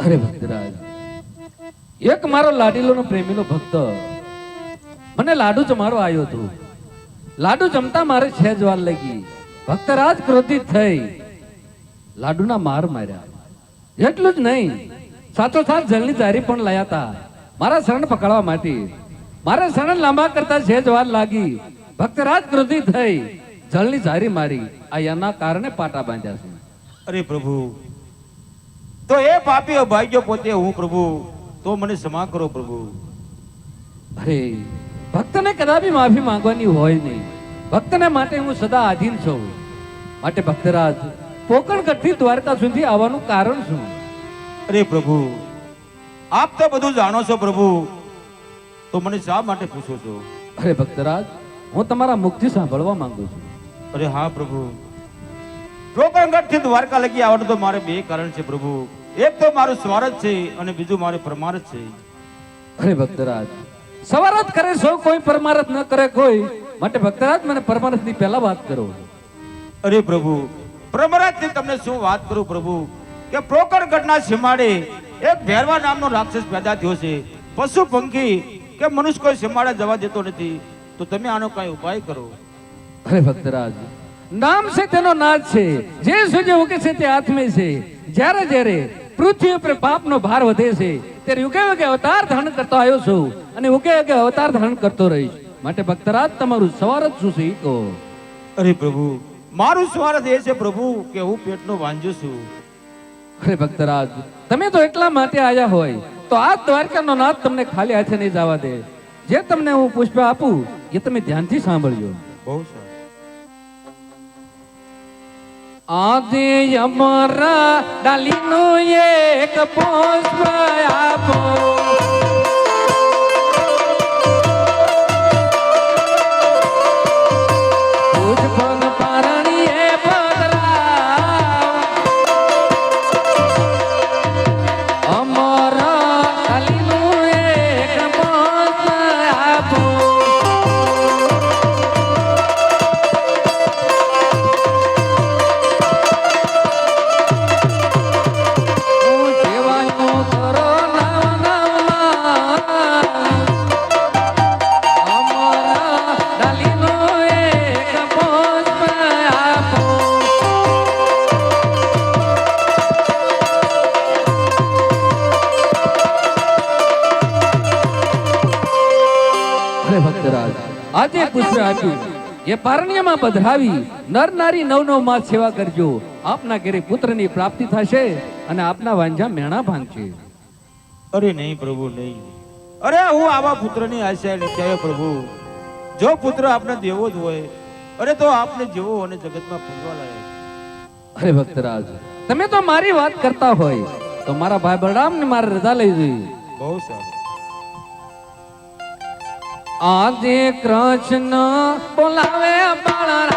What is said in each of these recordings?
અરે ભક્તરાજ, એક મારો લાડીલોનો પ્રેમીનો ભક્ત. મને લાડુ જમાડો આવ્યો હતો. લાડુ જમતા મારે છે જ લાગી. ભક્તરાજ ક્રોધિત થઈ. લાડુના માર માર્યા. એટલું જ નહીં સાચો સાથ જલની જારી પણ લાયા હતા મારા શરણ પકડવા માટે. મારે શરણ લાંબા કરતા છે જ લાગી. ભક્તરાજ ક્રોધિત થઈ. જલની જારી મારી. આ એના કારણે પાટા બાંધ્યા છે. અરે પ્રભુ તો એ પાપી અભાગ્યો પોતે હું પ્રભુ તો મને ક્ષમા કરો પ્રભુ. અરે ભક્તને કદાપી માફી માંગવાની હોય નહીં. ભક્તને માટે હું સદા આધીન છું. માટે ભક્તરાજ પોકણગઢથી દ્વારકા સુધી આવવાનું કારણ શું? અરે પ્રભુ આપ તો બધું જાણો છો પ્રભુ. તો મને શા માટે પૂછો છો? અરે ભક્તરાજ હું તમારા મુખથી સાંભળવા માંગુ છું. અરે હા પ્રભુ. પ્રોકરગઢથી દ્વારકા લગી આવવાનું તો મારે બે કારણ છે પ્રભુ. એક તો મારું સ્વાર્થ છે અને બીજું મારે પરમાર્થ છે. અરે ભક્તરાજ સવારત કરે સૌ કોઈ પરમારથ ન કરે કોઈ. માટે ભક્તરાજ મને પરમારથની પહેલા વાત કરો. અરે પ્રભુ પરમાર્થની તમને શું વાત કરું પ્રભુ? કે પ્રોકરગઢના સીમાડે એક ભેરવા નામનો રાક્ષસ પેદા થયો છે. પશુ પંખી કે મનુષ્ય કોઈ સીમાડે જવા દેતો નથી. તો તમે આનો કઈ ઉપાય કરો. અરે ભક્તરાજ નામ છે તેનો નાદ છે. જે સૂર્ય ઉગે છે તે આત્મે છે. જ્યારે જ્યારે પૃથ્વી ઉપર પાપનો ભાર વધે છે. ત્યારે યુગે યુગે અવતાર ધારણ કરતો આવ્યો છું અને યુગે યુગે અવતાર ધારણ કરતો રહીશ. માટે ભક્તરાજ તમારું સ્વાર્થ શું છે? કહો અરે પ્રભુ મારું સ્વાર્થ એ છે પ્રભુ કે હું પેટનો વાંજુ છું. અરે ભક્તરાજ તમે તો એટલા માટે આવ્યા હોય તો આ દ્વારકાનો નાથ તમને ખાલી હાથે નહીં જવા દે. જે તમને હું પુષ્પ આપું એ તમે ધ્યાનથી સાંભળજો. બહુ આદે અમારા ડાલીનું એક પુષ્પ આપો. આજે પુષ્પ આપ્યું. એ પારણ્યમાં પધરાવી નર નારી નવ નવ માસ સેવા કરજો. આપના ઘરે પુત્રની પ્રાપ્તિ થશે અને આપના વાંજા મેણા ભાંગશે. અરે નહીં પ્રભુ નહીં. અરે હું આવા પુત્રની આશા નથી પ્રભુ. જો પુત્ર આપને દેવો જ હોય અરે તો આપને જેવો અને જગતમાં પૂજવા લાયક. અરે ભક્તરાજ તમે તો મારી વાત કરતા હોય. તો મારા ભાઈ બળરામ ને મારે રજા લઈ જોઈએ બહુ સારું. આજે કૃષ્ણ બોલાવે બલરામ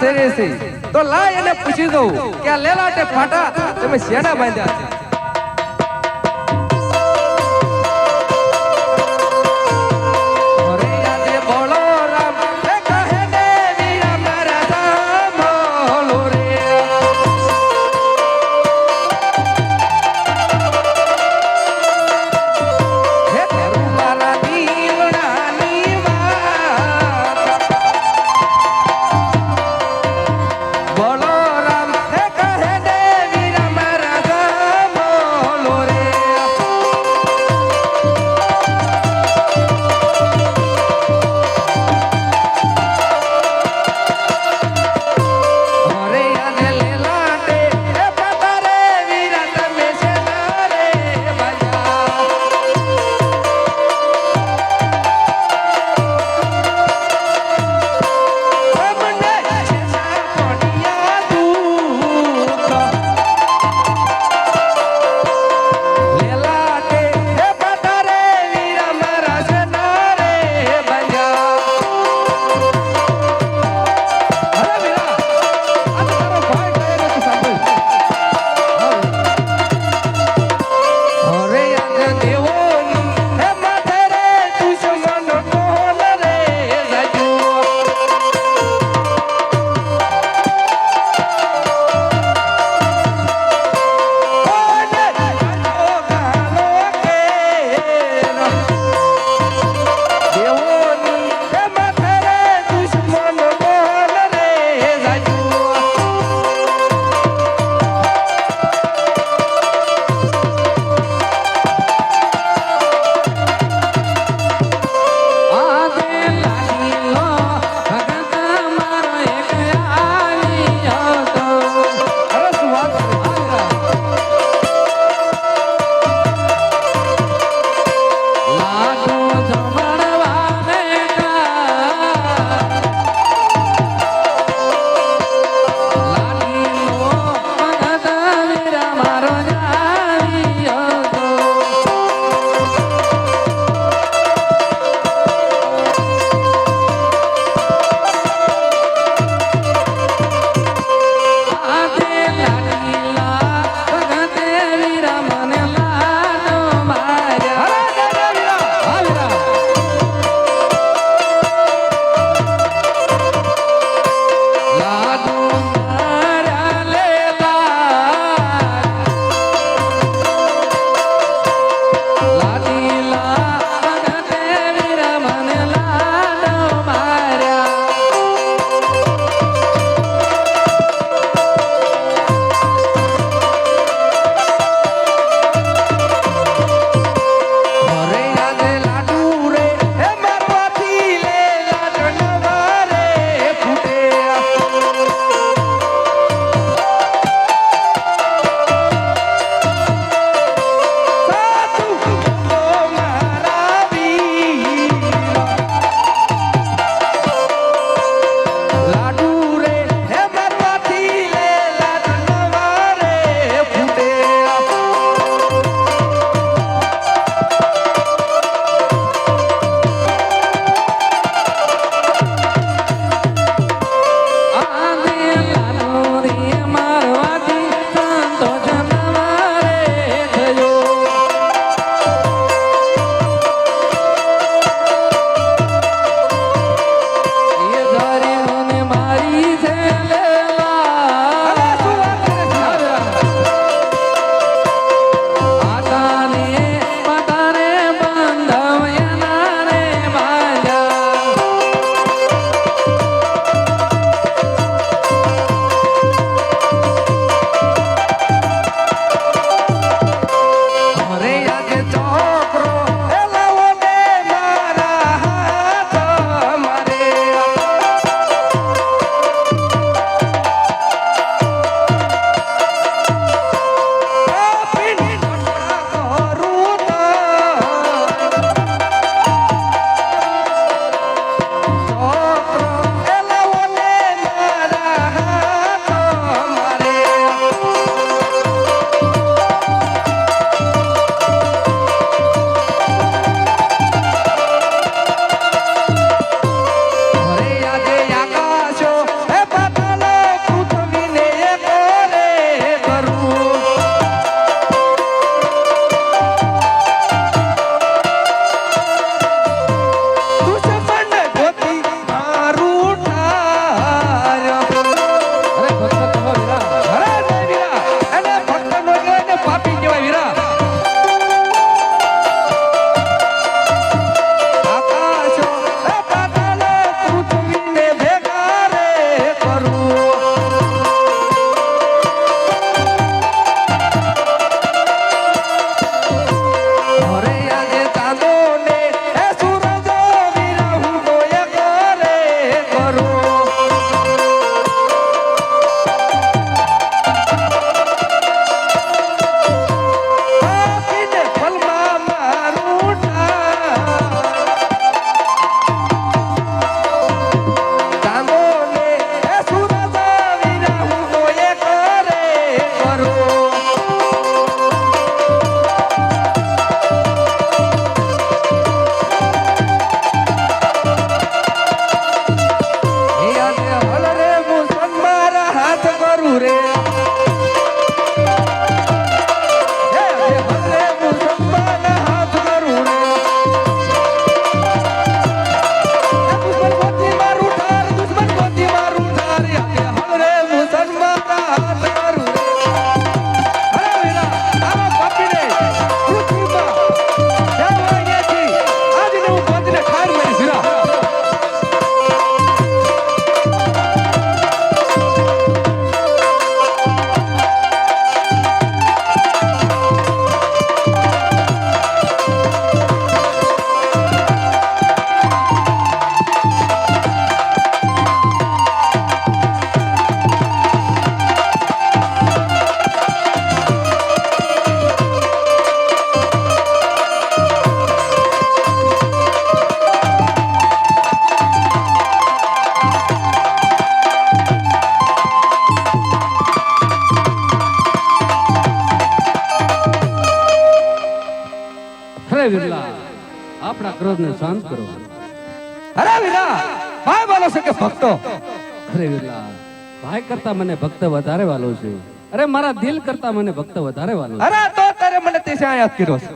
ધારા છે. તો લાય એને પૂછી દઉં કે આ લેલાટે ફાટા તમે શેના બાંધ્યા છે? ભક્તો. અરે વિલા ભાઈ કરતા મને ભક્ત વધારે વાલો છે. અરે મારા દિલ કરતા મને ભક્ત વધારે વાલો અરે તો તારે મને તે શા યાદ કર્યો છે.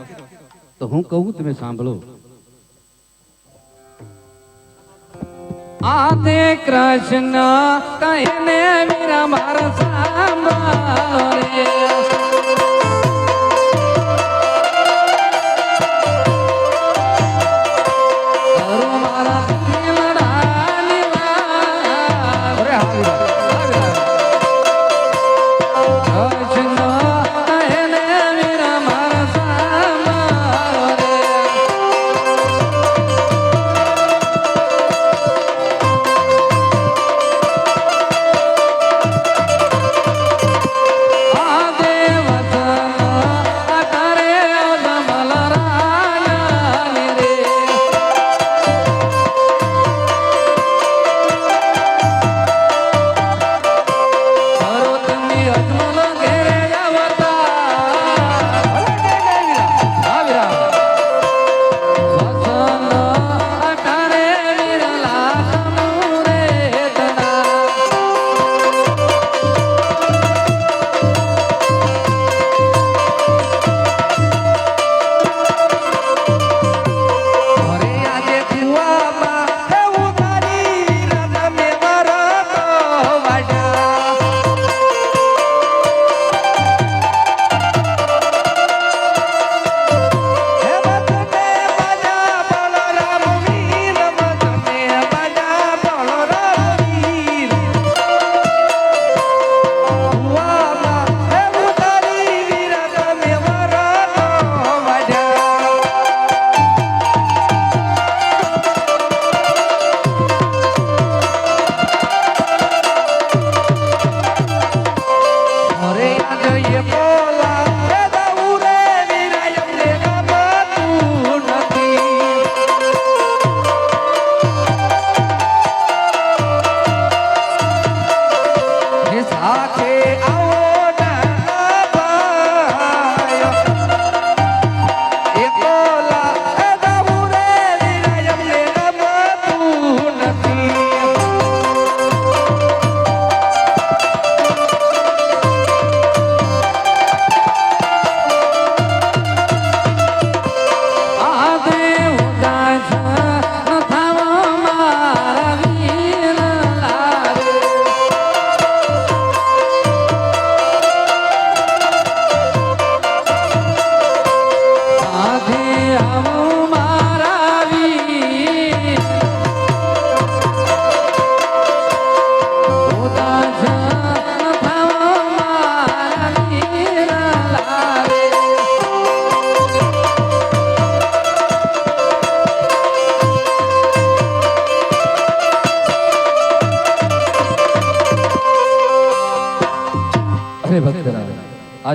તો હું કહું તમે સાંભળો. આદે કૃષ્ણ કહીને વીરા મારા સાંભળો.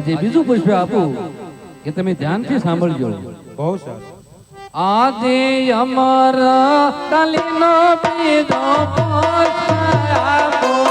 આજે બીજું પુષ્પ આપું? કે તમે ધ્યાનથી સાંભળજો. બહુ સરસ આજે અમર કલીનો બીજો પુષ્પ આપો.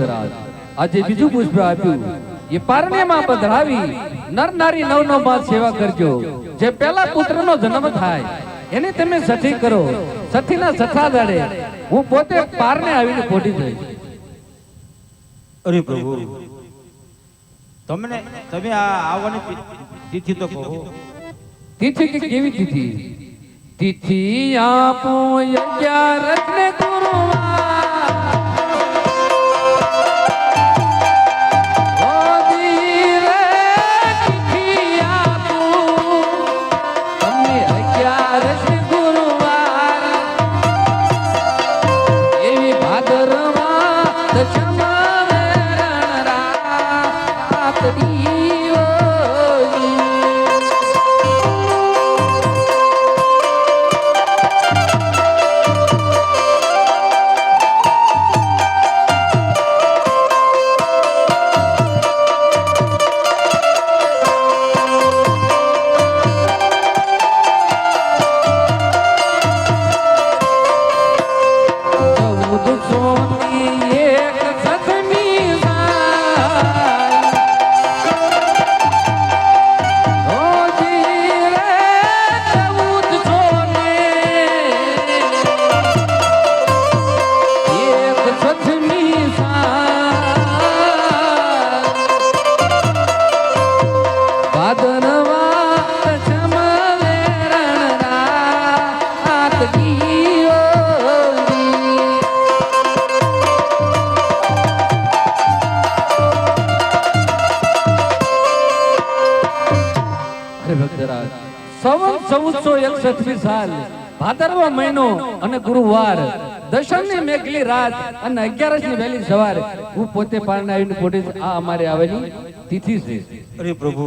અરે આજે બીજું પુષ્પ આપ્યું. એ પારણ્યમાં પધરાવી નર નારી નવ નવ બાદ સેવા કરજો. જે પહેલા પુત્રનો જન્મ થાય એને તમે સઠી કરો. સઠીના સઠા દાડે હું પોતે પારણે આવીને પોટી થઈ અરે પ્રભુ તમને તમે આ આવવાની તિથિ તો કહો. તિથિ કે કેવી તિથિ? તિથિ આપો અગિયારસ ને ગુરુવાર ભક્તરાજ સવન ચૌદસો એકસઠમી સાલ ભાદરવો મહિનો અને ગુરુવાર દશમની મેઘલી રાત અને અગિયારસની વહેલી સવાર હું પોતે પારણા આવીને પોતે આ અમારે આવેલી તિથિ છે. અરે પ્રભુ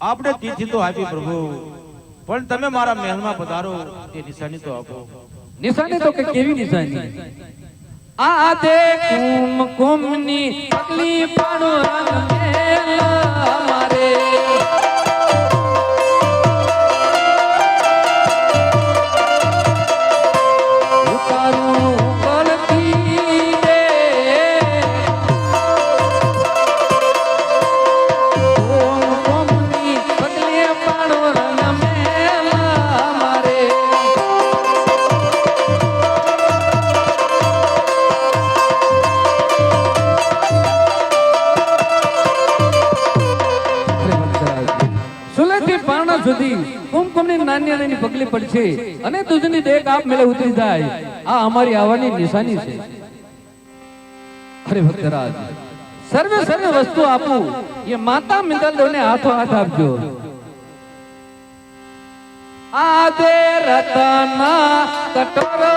આપણે તિથિ તો આપી પ્રભુ પણ તમે મારા મહેલમાં પધારો એ નિશાની તો આપો. નિશાની તો કે કેવી નિશાની. આ દે કુમ કુમની પગલી પણ રંગ અમારે નાની પડશે અને તુજની દેખ આપ મેળે ઉતરી જાય. આ અમારી આવવાની નિશાની છે. અરે ભક્તરાજ સર્વે સર્વે વસ્તુ આપું. એ માતા મિંદલોને હાથો હાથ આપજો. આદે રતના કટોરો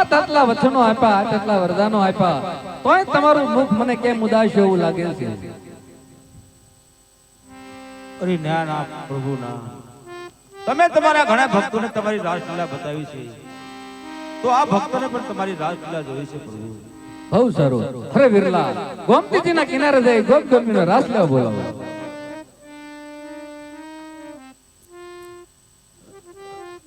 આ આટલા વચનો આપ્યા આ આટલા વરદાનો આપ્યા. તોય તમારું મુખ મને કેમ ઉદાસ એવું લાગે છે? અરે ના ના પ્રભુ ના. તમે તમારા ઘણા ભક્તોને તમારી રાસલીલા બતાવી છે. તો આ ભક્તોને પણ તમારી રાસલીલા જોઈ છે પ્રભુ. બહુ સારું. અરે વિરલા ગોમતીજીના કિનારે જઈ ગોપ ગોપીનો રાસલીલા બોલાવો.